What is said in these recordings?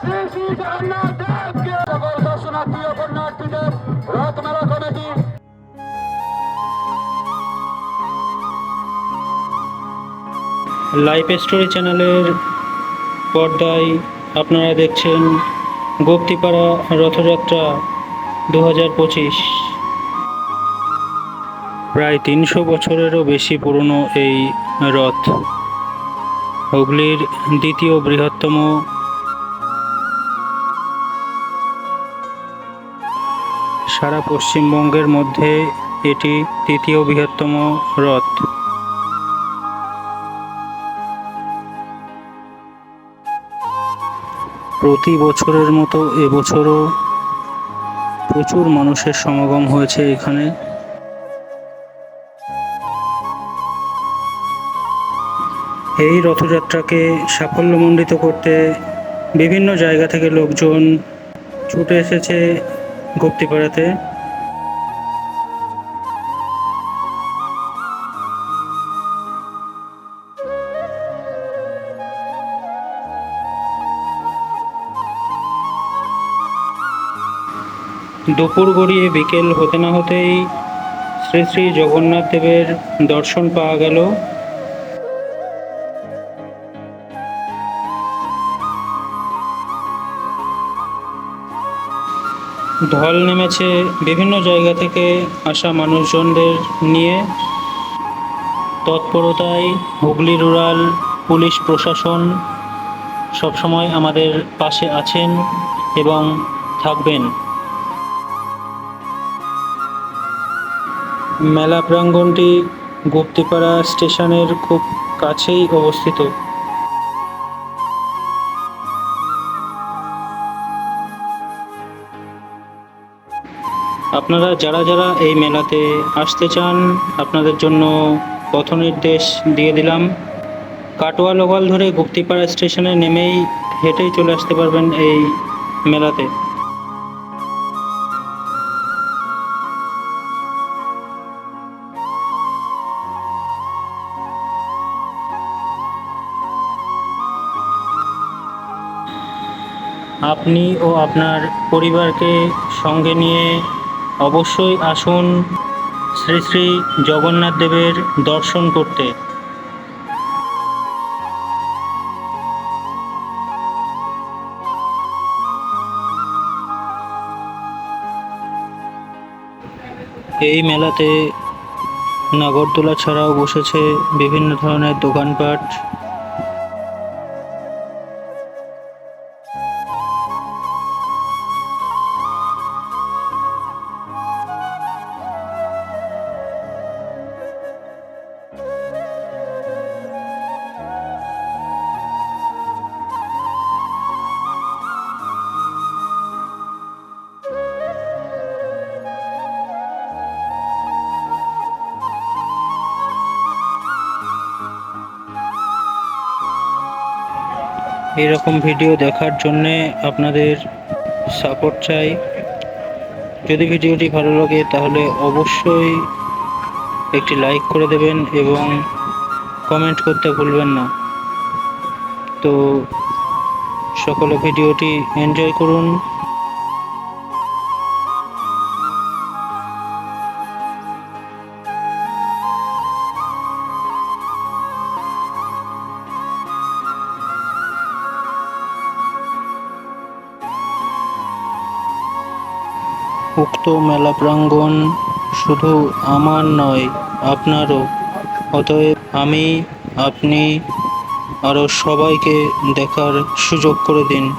Shri life story চ্যানেলের পর্দায় আপনারা দেখছেন গুপ্তিপাড়া রথযাত্রা দু হাজার পঁচিশ। প্রায় তিনশো বছরেরও বেশি পুরনো এই রথ। হুগলির দ্বিতীয় বৃহত্তম সারা পশ্চিমবঙ্গের মধ্যে এটি তৃতীয় বৃহত্তম রথ প্রতি বছরের মতো এবছরও প্রচুর মানুষের সমাগম হয়েছে এখানে। এই রথযাত্রাকে সাফল্যমণ্ডিত করতে বিভিন্ন জায়গা থেকে লোকজন ছুটে এসেছে গুপ্তিপাড়াতে দুপুর গড়িয়ে বিকেল হতে না হতেই শ্রী শ্রী জগন্নাথ দেবের দর্শন পাওয়া গেল। ঢল নেমেছে বিভিন্ন জায়গা থেকে আসা মানুষজনদের নিয়ে। তৎপরতায় হুগলি রুরাল পুলিশ প্রশাসন সবসময় আমাদের পাশে আছেন এবং থাকবেন। মেলা প্রাঙ্গণটি গুপ্তিপাড়া স্টেশনের খুব কাছেই অবস্থিত। আপনারা যারা যারা এই মেলাতে আসতে চান, আপনাদের জন্য পথ নির্দেশ দিয়ে দিলাম। কাটোয়া লোকাল ধরে গুপ্তিপাড়া স্টেশনে নেমেই হেঁটেই চলে আসতে পারবেন এই মেলাতে। আপনি ও আপনার পরিবারকে সঙ্গে নিয়ে অবশ্যই আসুন শ্রী শ্রী জগন্নাথ দেবের দর্শন করতে। এই মেলাতে নাগরদোলা ছাড়াও বসেছে বিভিন্ন ধরনের দোকানপাট। এরকম ভিডিও দেখার জন্যে আপনাদের সাপোর্ট চাই। যদি ভিডিওটি ভালো লাগে, তাহলে অবশ্যই একটি লাইক করে দেবেন এবং কমেন্ট করতে ভুলবেন না। তো সকলে ভিডিওটি এনজয় করুন। উক্ত মেলা প্রাঙ্গণ শুধু আমার নয়, আপনারও। অতএব আমি, আপনি, আরও সবাইকে দেখার সুযোগ করে দিন।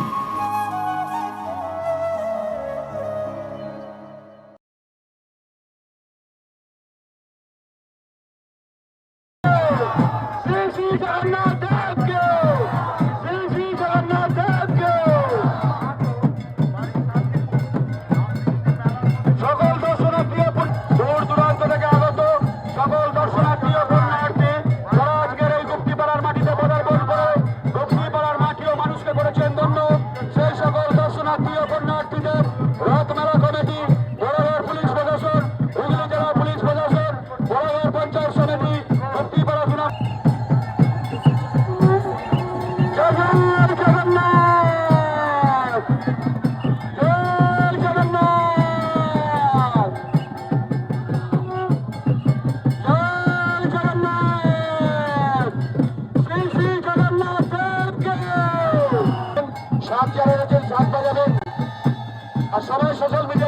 শ্রী সাত যারা আছেন সাত বাজাবেন। আর সবাই সোশ্যাল মিডিয়া